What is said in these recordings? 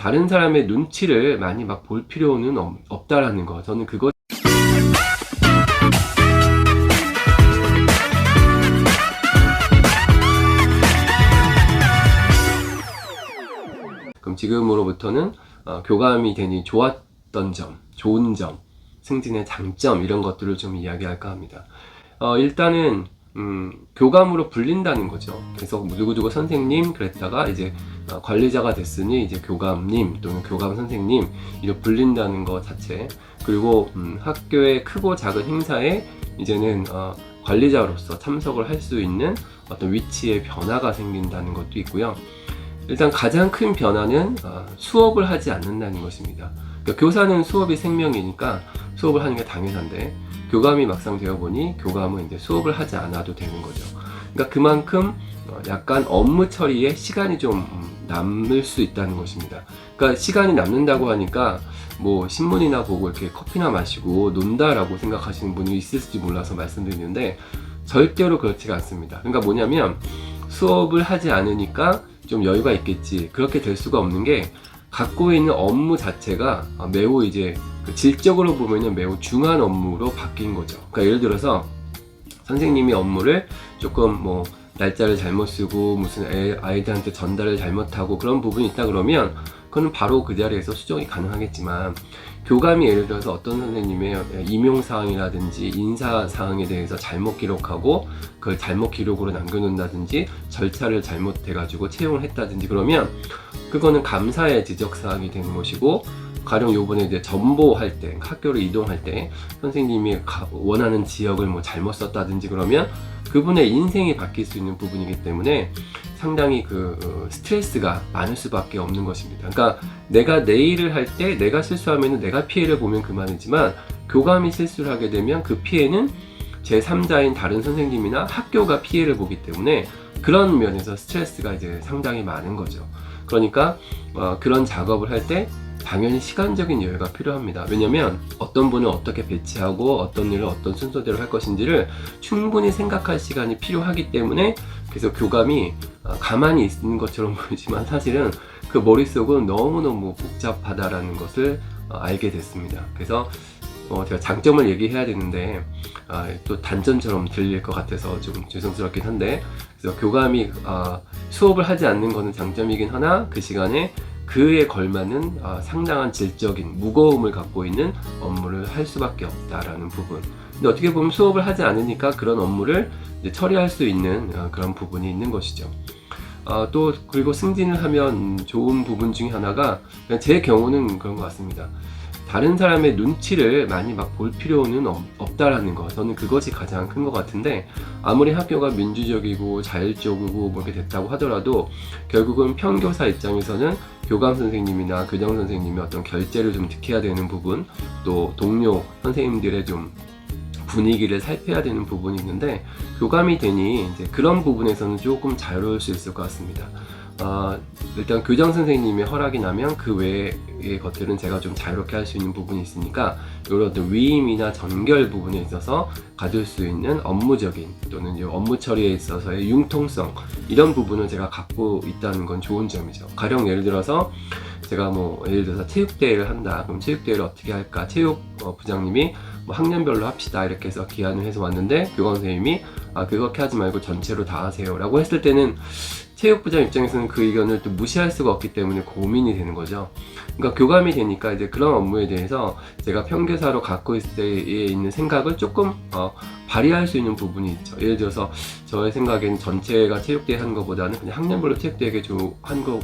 다른 사람의 눈치를 많이 막 볼 필요는 없, 없다라는 거. 저는 그것 그럼 지금으로부터는 어, 교감이 되니 좋았던 점, 좋은 점, 승진의 장점 이런 것들을 좀 이야기할까 합니다. 어, 일단은 음, 교감으로 불린다는 거죠. 계속 누구누구 선생님 그랬다가 이제 어, 관리자가 됐으니 이제 교감님 또는 교감 선생님 이렇게 불린다는 것 자체 그리고 음, 학교의 크고 작은 행사에 이제는 어, 관리자로서 참석을 할 수 있는 어떤 위치의 변화가 생긴다는 것도 있고요. 일단 가장 큰 변화는 어, 수업을 하지 않는다는 것입니다. 그러니까 교사는 수업이 생명이니까 수업을 하는 게 당연한데 교감이 막상 되어 보니 교감은 이제 수업을 하지 않아도 되는 거죠. 그러니까 그만큼 어, 약간 업무 처리에 시간이 좀 음, 남을 수 있다는 것입니다. 그러니까 시간이 남는다고 하니까 뭐 신문이나 보고 이렇게 커피나 마시고 논다라고 생각하시는 분이 있을지 몰라서 말씀드리는데 절대로 그렇지가 않습니다. 그러니까 뭐냐면 수업을 하지 않으니까 좀 여유가 있겠지. 그렇게 될 수가 없는 게 갖고 있는 업무 자체가 매우 이제 그 질적으로 보면은 매우 중한 업무로 바뀐 거죠. 그러니까 예를 들어서 선생님이 업무를 조금 뭐 날짜를 잘못 쓰고 무슨 애, 아이들한테 전달을 잘못하고 그런 부분이 있다 그러면 그거는 바로 그 자리에서 수정이 가능하겠지만 교감이 예를 들어서 어떤 선생님의 임용 사항이라든지 인사 사항에 대해서 잘못 기록하고 그걸 잘못 기록으로 남겨놓는다든지 절차를 잘못해가지고 채용을 했다든지 그러면 그거는 감사의 지적 사항이 되는 것이고 가령 요번에 이제 전보할 때 학교를 이동할 때 선생님이 가- 원하는 지역을 뭐 잘못 썼다든지 그러면 그분의 인생이 바뀔 수 있는 부분이기 때문에 상당히 그 어, 스트레스가 많을 수밖에 없는 것입니다. 그러니까 내가 내 일을 할 때 내가 실수하면 내가 피해를 보면 그만이지만 교감이 실수를 하게 되면 그 피해는 제 3자인 다른 선생님이나 학교가 피해를 보기 때문에 그런 면에서 스트레스가 이제 상당히 많은 거죠. 그러니까 어, 그런 작업을 할때 당연히 시간적인 여유가 필요합니다. 왜냐면 어떤 분을 어떻게 배치하고 어떤 일을 어떤 순서대로 할 것인지를 충분히 생각할 시간이 필요하기 때문에 그래서 교감이 어, 가만히 있는 것처럼 보이지만 사실은 그 머릿속은 너무너무 복잡하다라는 것을 어, 알게 됐습니다. 그래서 어, 제가 장점을 얘기해야 되는데 아, 또 단점처럼 들릴 것 같아서 좀 죄송스럽긴 한데 그래서 교감이 아, 수업을 하지 않는 것은 장점이긴 하나 그 시간에 그에 걸맞는 아, 상당한 질적인 무거움을 갖고 있는 업무를 할 수밖에 없다라는 부분. 근데 어떻게 보면 수업을 하지 않으니까 그런 업무를 처리할 수 있는 어, 그런 부분이 있는 것이죠. 아, 또 그리고 승진을 하면 좋은 부분 중에 하나가 제 경우는 그런 것 같습니다. 다른 사람의 눈치를 많이 막 볼 필요는 없, 없다라는 거. 저는 그것이 가장 큰 것 같은데 아무리 학교가 민주적이고 자율적이고 뭐 이렇게 됐다고 하더라도 결국은 평교사 입장에서는 교감 선생님이나 교장 선생님이 어떤 결제를 좀 지켜야 되는 부분, 또 동료 선생님들의 좀 분위기를 살펴야 되는 부분이 있는데 교감이 되니 이제 그런 부분에서는 조금 자유로울 수 있을 것 같습니다. 아, 일단 교장 선생님의 허락이 나면 그 외의 것들은 제가 좀 자유롭게 할 수 있는 부분이 있으니까 이런 어떤 위임이나 전결 부분에 있어서 가질 수 있는 업무적인 또는 업무 처리에 있어서의 융통성 이런 부분을 제가 갖고 있다는 건 좋은 점이죠. 가령 예를 들어서 제가 뭐 예를 들어서 체육대회를 한다. 그럼 체육대회를 어떻게 할까? 체육 어, 부장님이 뭐 학년별로 합시다 이렇게 해서 기한을 해서 왔는데 교감 선생님이 아 그렇게 하지 말고 전체로 다 하세요라고 했을 때는 체육부장 입장에서는 그 의견을 또 무시할 수가 없기 때문에 고민이 되는 거죠. 그러니까 교감이 되니까 이제 그런 업무에 대해서 제가 평교사로 갖고 있을 때에 있는 생각을 조금 어, 발휘할 수 있는 부분이 있죠. 예를 들어서 저의 생각에는 전체가 체육대회 하는 것보다는 그냥 학년별로 체육대회 한거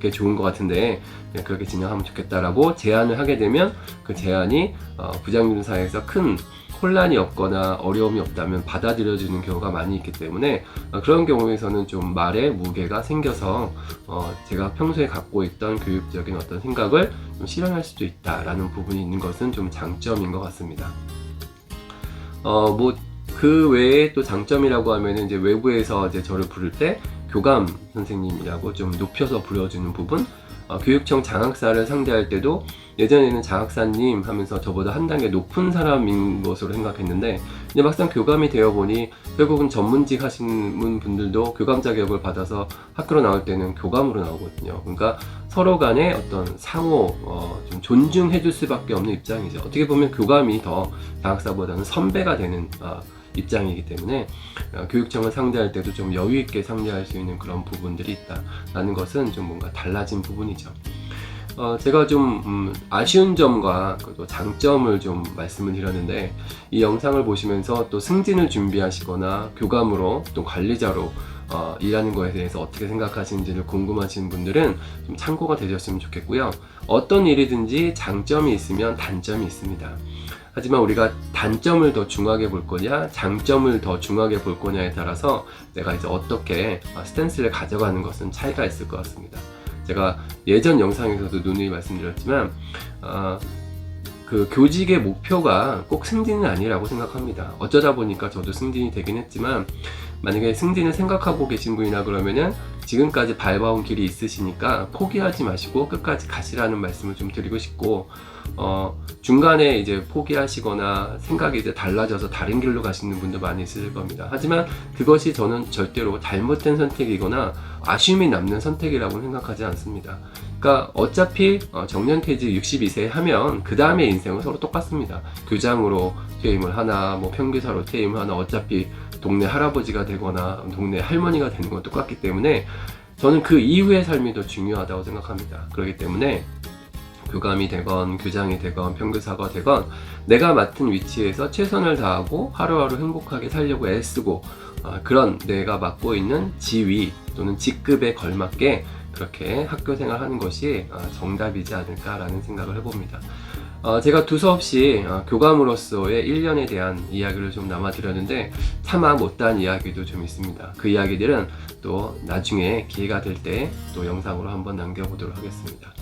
게 좋은 것 같은데 그렇게 진행하면 좋겠다라고 제안을 하게 되면 그 제안이 어, 부장님 사이에서 큰 혼란이 없거나 어려움이 없다면 받아들여지는 경우가 많이 있기 때문에 어, 그런 경우에서는 좀 말에 무게가 생겨서 어, 제가 평소에 갖고 있던 교육적인 어떤 생각을 좀 실현할 수도 있다라는 부분이 있는 것은 좀 장점인 것 같습니다. 어, 뭐 그 외에 또 장점이라고 하면은 이제 외부에서 이제 저를 부를 때 교감 선생님이라고 좀 높여서 불러주는 부분 어, 교육청 장학사를 상대할 때도 예전에는 장학사님 하면서 저보다 한 단계 높은 사람인 것으로 생각했는데 이제 막상 교감이 되어 보니 결국은 전문직 하시는 분들도 교감 자격을 받아서 학교로 나올 때는 교감으로 나오거든요. 그러니까 서로 간에 어떤 상호 어, 좀 존중해 줄 수밖에 없는 입장이죠. 어떻게 보면 교감이 더 장학사보다는 선배가 되는 아, 입장이기 때문에 어, 교육청을 상대할 때도 좀 여유 있게 상대할 수 있는 그런 부분들이 있다라는 것은 좀 뭔가 달라진 부분이죠. 어, 제가 좀 음, 아쉬운 점과 또 장점을 좀 말씀을 드렸는데 이 영상을 보시면서 또 승진을 준비하시거나 교감으로 또 관리자로 어, 일하는 거에 대해서 어떻게 생각하시는지를 궁금하신 분들은 좀 참고가 되셨으면 좋겠고요. 어떤 일이든지 장점이 있으면 단점이 있습니다. 하지만 우리가 단점을 더 중하게 볼 거냐, 장점을 더 중하게 볼 거냐에 따라서 내가 이제 어떻게 어, 스탠스를 가져가는 것은 차이가 있을 것 같습니다. 제가 예전 영상에서도 누누이 말씀드렸지만 어, 그 교직의 목표가 꼭 승진은 아니라고 생각합니다. 어쩌다 보니까 저도 승진이 되긴 했지만 만약에 승진을 생각하고 계신 분이나 그러면은 지금까지 밟아온 길이 있으시니까 포기하지 마시고 끝까지 가시라는 말씀을 좀 드리고 싶고 어, 중간에 이제 포기하시거나 생각이 이제 달라져서 다른 길로 가시는 분도 많이 있으실 겁니다. 하지만 그것이 저는 절대로 잘못된 선택이거나 아쉬움이 남는 선택이라고 생각하지 않습니다. 그러니까 어차피 어, 정년퇴직 62세 하면 그 다음의 인생은 서로 똑같습니다. 교장으로 퇴임을 하나, 뭐 평교사로 퇴임을 하나, 어차피 동네 할아버지가 되거나 동네 할머니가 되는 건 똑같기 때문에 저는 그 이후의 삶이 더 중요하다고 생각합니다. 그렇기 때문에 교감이 되건 교장이 되건 평교사가 되건 내가 맡은 위치에서 최선을 다하고 하루하루 행복하게 살려고 애쓰고 어, 그런 내가 맡고 있는 지위 또는 직급에 걸맞게 그렇게 학교 생활하는 것이 어, 정답이지 않을까라는 생각을 해봅니다. 어, 제가 두서없이 어, 교감으로서의 1년에 대한 이야기를 좀 남아드렸는데 차마 못다한 이야기도 좀 있습니다. 그 이야기들은 또 나중에 기회가 될 때 또 영상으로 한번 남겨보도록 하겠습니다.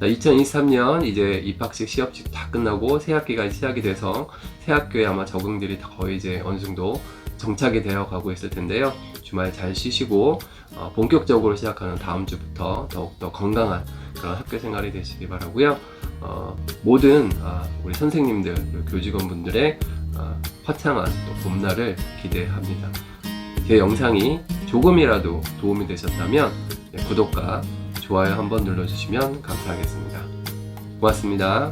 자, 2023년 이제 입학식 시험식 다 끝나고 새 학기가 시작이 돼서 새 학교에 아마 적응들이 다 거의 이제 어느 정도 정착이 되어 가고 있을 텐데요. 주말 잘 쉬시고 어, 본격적으로 시작하는 다음 주부터 더욱더 건강한 그런 학교 생활이 되시기 바라고요. 어, 모든 아, 우리 선생님들 교직원분들의 아, 화창한 또 봄날을 기대합니다. 제 영상이 조금이라도 도움이 되셨다면 네, 구독과 좋아요 한번 눌러주시면 감사하겠습니다. 고맙습니다.